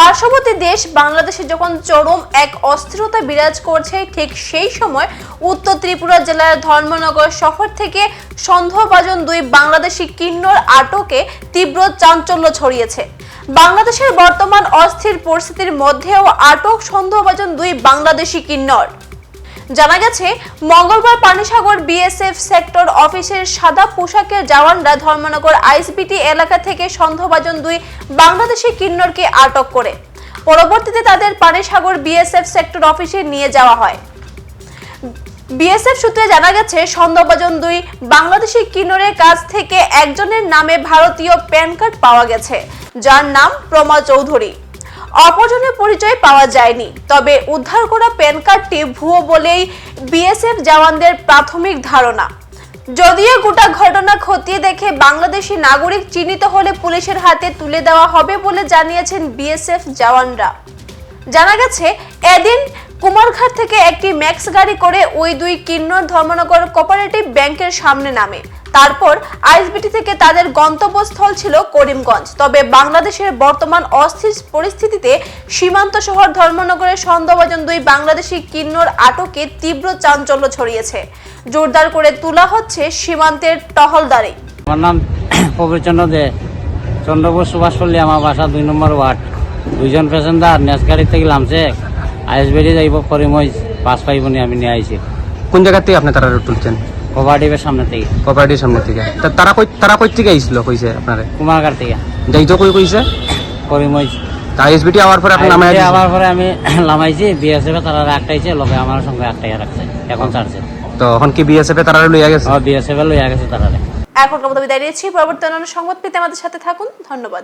পার্শ্ববর্তী দেশ বাংলাদেশে যখন চরম এক অস্থিরতা বিরাজ করছে, ঠিক সেই সময় উত্তর ত্রিপুরা জেলার ধর্মনগর শহর থেকে সন্দেহভাজন দুই বাংলাদেশি কিন্নর আটকে তীব্র চাঞ্চল্য ছড়িয়েছে। বাংলাদেশের বর্তমান অস্থির পরিস্থিতির মধ্যেও আটক সন্দেহভাজন দুই বাংলাদেশি কিন্নর। জানা গেছে, মঙ্গলবার পানিসাগর বিএসএফ সেক্টর অফিসের সাদা পোশাকের জওয়ানরা ধর্মনগর আইসবিটি এলাকা থেকে সন্দেহভাজন দুই বাংলাদেশি কিন্নরকে আটক করে। পরবর্তীতে তাদের পানিসাগর বিএসএফ সেক্টর অফিসে নিয়ে যাওয়া হয়। বিএসএফ সূত্রে জানা গেছে, সন্দেহভাজন দুই বাংলাদেশি কিন্নরের কাছ থেকে একজনের নামে ভারতীয় প্যান কার্ড পাওয়া গেছে, যার নাম প্রমা চৌধুরী। অপরজনের পরিচয় পাওয়া যায়নি। তবে উদ্ধার করা প্যান কার্ডটি ভুয়ো বলেই বিএসএফ জওয়ানদের প্রাথমিক ধারণা। যদিও গোটা ঘটনা খতিয়ে দেখে বাংলাদেশি নাগরিক চিহ্নিত হলে পুলিশের হাতে তুলে দেওয়া হবে বলে জানিয়েছেন বিএসএফ জওয়ানরা। জানা গেছে, এদিন কুমারঘাট থেকে একটি ম্যাক্স গাড়ি করে ওই দুই কিন্নর ধর্মনগর কোঅপারেটিভ ব্যাংকের সামনে নামে। তারপর আইএসবিটি থেকে তাদের গন্তব্যস্থল ছিল করিমগঞ্জ। তবে বাংলাদেশের বর্তমান অস্থির পরিস্থিতিতে সীমান্ত শহর ধর্মনগরের সন্দেহভাজন দুই বাংলাদেশি কিন্নর আটকে তীব্র চাঞ্চল্য ছড়িয়েছে। জোরদার করে তোলা হচ্ছে সীমান্তের টহলদারি। আমার নাম প্রবীরচন্দ্র দে। চন্দ্রপুর সুভাষপল্লী, আমার বাসা দুই নম্বর ওয়ার্ড। দুইজন প্যাসেঞ্জার নেস গাড়ি থেকে নামছে? আইএসবেরি যাইব করিমই পাস পাইবনি আমি নিয়ে আইছি। কোন জায়গা থেকে আপনি তারা তুলছেন? কোভারডিপের সামনে থেকে। কোপারেটির সামনে থেকে। তা তারা কই তারা কই থেকে আইছিল কইছে আপনারে? কুমারঘাট থেকে। যাইতো কই কইছে? করিমই তা আইএসবিটি আওয়ার পরে আপনি নামে আবার পরে আমি লামাইছি বিএসএফ তারা একটাইছে লোকে আমার সঙ্গে একটাই রাখছে এখন ছাড়ছে। তো এখন কি বিএসএফ এ তারা লইয়া গেছে? হ্যাঁ বিএসএফ লইয়া গেছে তারা এখন কবতা বিদায় নিচ্ছি পরবর্তী অন্যান্য সংবাদ পেতে আমাদের সাথে থাকুন ধন্যবাদ।